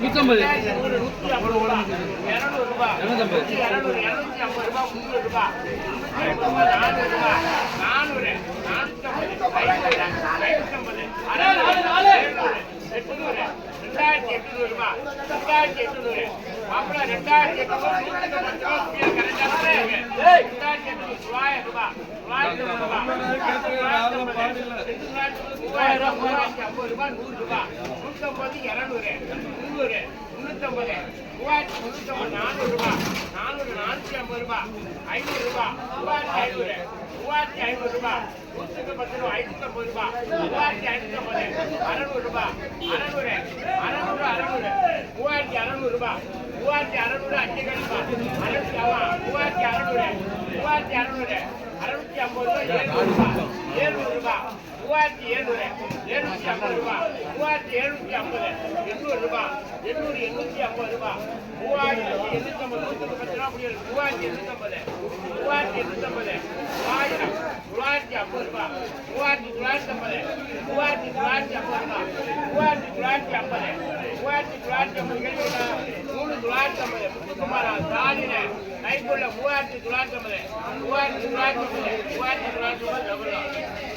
நூற்றம்பது. நூறு ரூபாய் இரநூறு இரநூத்தம்பது நானூறு எட்நூறு ரெண்டாயிரத்தி எட்நூறு ரூபாய் ரெண்டாயிரத்தி எட்நூறு அப்புறம் ரெண்டாயிரத்தி எட்நூறு நூற்றி பத்து ரூபாய் கீழே கரெக்டாக ரெண்டாயிரத்தி எட்நூறு தொள்ளாயிரம் ரூபாய் தொள்ளாயிரத்தி ரூபாய் மூவாயிரம் மூவாயிரத்தி ஐம்பது ரூபாய் நூறு ரூபாய் நூற்றம்பது இரநூறு முந்நூறு முந்நூற்றம்பது மூவாயிரத்தி முந்நூற்றம்பது நானூறு ரூபாய் நானூறு நானூற்றி ஐம்பது ரூபாய் ஐநூறு ரூபாய் மூவாயிரத்தி ஐநூறு மூவாயிரத்தி ஐநூறு ரூபாய் நூற்றுக்கு பத்து ரூபாய் ஐநூற்றி ஐம்பது ரூபாய் மூவாயிரத்தி ஐநூற்றி ஐம்பது அறநூறு ரூபாய் அறநூறு அறநூறு அறநூறு மூவாயிரத்தி அறநூறு ரூபாய் மூவாயிரத்தி அறநூறு அஞ்சு கழிப்பா அறுநூத்தி மூவாயிரத்தி அறநூறு மூவாயிரத்தி அறநூறு அறுநூத்தி ஐம்பது ரூபாய் ரூபாய் ஏழ்நூறு ரூபாய் மூவாயிரத்தி ஏழ்நூறு எழுநூத்தி ஐம்பது ரூபாய் மூவாயிரத்தி எழுநூத்தி ஐம்பது எண்ணூறு ரூபாய் எண்ணூறு எண்ணூத்தி ஐம்பது ரூபாய் மூவாயிரத்தி எண்ணூத்தி ஐம்பது நூற்றுக்கு பத்து ரூபா முடியாது மூவாயிரத்தி எண்ணூத்தி ஐம்பது மூவாயிரத்தி எண்ணூத்தி ஐம்பது மூவாயிரம் தொள்ளாயிரத்தி ஐம்பது ரூபாய் மூவாயிரத்தி தொள்ளாயிரத்தி ஐம்பது மூவாயிரத்தி தொள்ளாயிரத்தி ஐம்பது ரூபாய் மூவாயிரத்தி தொள்ளாயிரத்தி ஐம்பது மூவாயிரத்தி தொள்ளாயிரத்தி ஐம்பது கேட்டீங்களா மூணு தொள்ளாயிரத்தி ஐம்பது முத்துக்குமாரா ஸ்டாலின் கைக்குள்ள மூவாயிரத்தி தொள்ளாயிரத்தி ஐம்பது மூவாயிரத்தி தொள்ளாயிரத்தி ஐம்பது மூவாயிரத்தி தொள்ளாயிரத்தி ஐம்பது